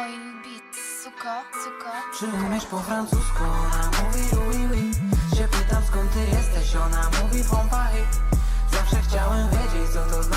Oil beat, suko, suko Czy umiesz po francusku? Ona mówi oui, oui Się pytam skąd ty jesteś, ona mówi pompa i Zawsze chciałem wiedzieć co to znaczy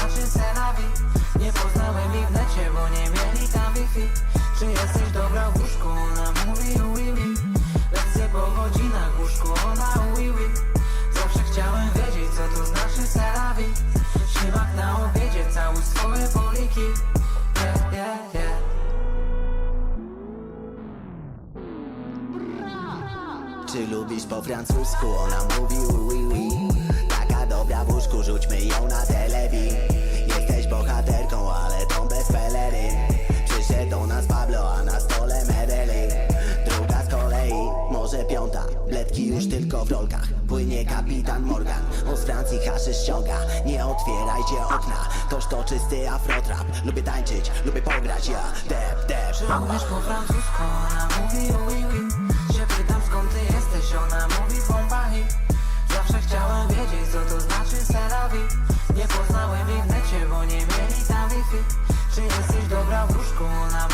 Czy lubisz po francusku? Ona mówi oui, oui. Taka dobra w łóżku, rzućmy ją na telewi Jesteś bohaterką, ale tą bez pelery. Przyszedł do nas Pablo, a na stole Medellin Druga z kolei, może piąta. Bledki już tylko w rolkach Płynie kapitan Morgan On z Francji haszy ściąga. Nie otwierajcie okna Toż to czysty afrotrap. Lubię tańczyć, lubię pograć, ja Dep, dep, Czy umiesz po francusku? Ona mówi oui, oui ловушку на